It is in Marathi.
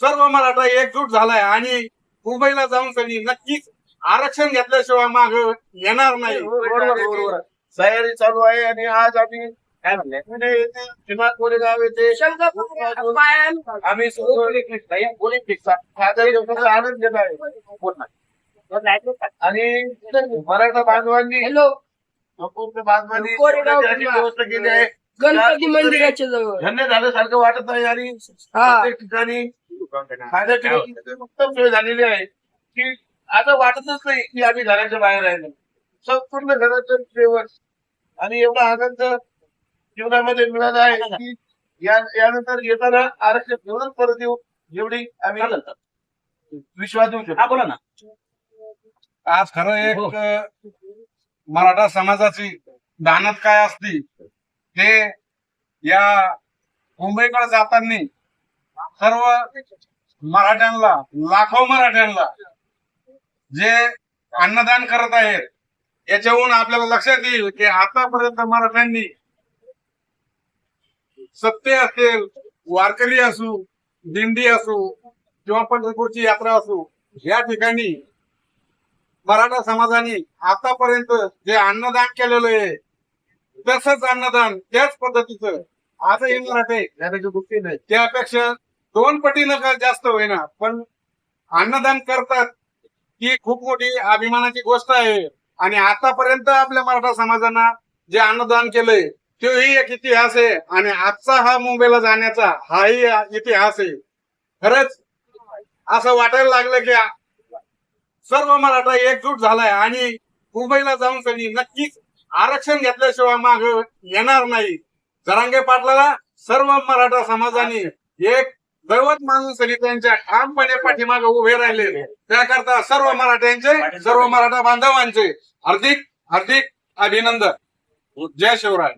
सर्व मराठा एकजूट झालाय आणि मुंबईला जाऊन त्यांनी नक्कीच आरक्षण घेतल्याशिवाय माग येणार नाही. बरोबर बरोबर. तयारी चालू आहे आणि आज आम्ही काय म्हणले कोरेगाव येथे आम्ही आनंद घेत आहे. आणि मराठा बांधवांनी संपूर्ण बांधवांनी व्यवस्था केली आहे. गणपती मंदिराच्या जवळ. धन्य झाल्यासारखं वाटत आहे आणि हा. प्रत्येक ठिकाणी खाण्यापिण्याची उत्तम सोय झालेली आहे की आता वाटतच नाही की आम्ही घराच्या बाहेर राहिलो संपूर्ण घराचं जेवण आणि एवढा आनंद जीवनामध्ये मिळाला आहे की या यानंतर येताना आरक्षण घेऊनच परत येऊ एवढी आम्ही विश्वास देऊ शकतो. बोला ना. आज खरं एक अ, मराठा समाजाची दानत काय असती ते या मुंबईकडे जाताना सर्व मराठ्यांना लाखो मराठ्यांना जे अन्नदान करत आहेत याच्याहून आपल्याला लक्षात येईल की आतापर्यंत मराठ्यांनी सत्ते असेल वारकरी असू दिंडी असू किंवा पंढरपूरची यात्रा असू या ठिकाणी मराठा समाजाने आतापर्यंत जे अन्नदान केलेलं आहे तसंच अन्नदान त्याच पद्धतीचं आजही मराठे गोष्टी नाही त्यापेक्षा दोन पटीनं का जास्त होईना पण अन्नदान करतात ही खूप मोठी अभिमानाची गोष्ट आहे. आणि आतापर्यंत आपल्या मराठा समाजानं जे अन्नदान केलंय तोही एक इतिहास आहे. आणि आजचा हा मुंबईला जाण्याचा हाही इतिहास आहे. खरंच असं वाटायला लागलं की सर्व मराठा एकजूट झालाय आणि मुंबईला जाऊन त्यांनी नक्कीच आरक्षण घेतल्याशिवाय माग येणार नाही. जरांगे पाटलाला सर्व मराठा समाजाने एक दैवत मानून त्यांनी त्यांच्या ठामपणे पाठीमागे उभे राहिले. त्याकरता सर्व मराठ्यांचे सर्व मराठा बांधवांचे हार्दिक हार्दिक अभिनंदन. जय शिवराय.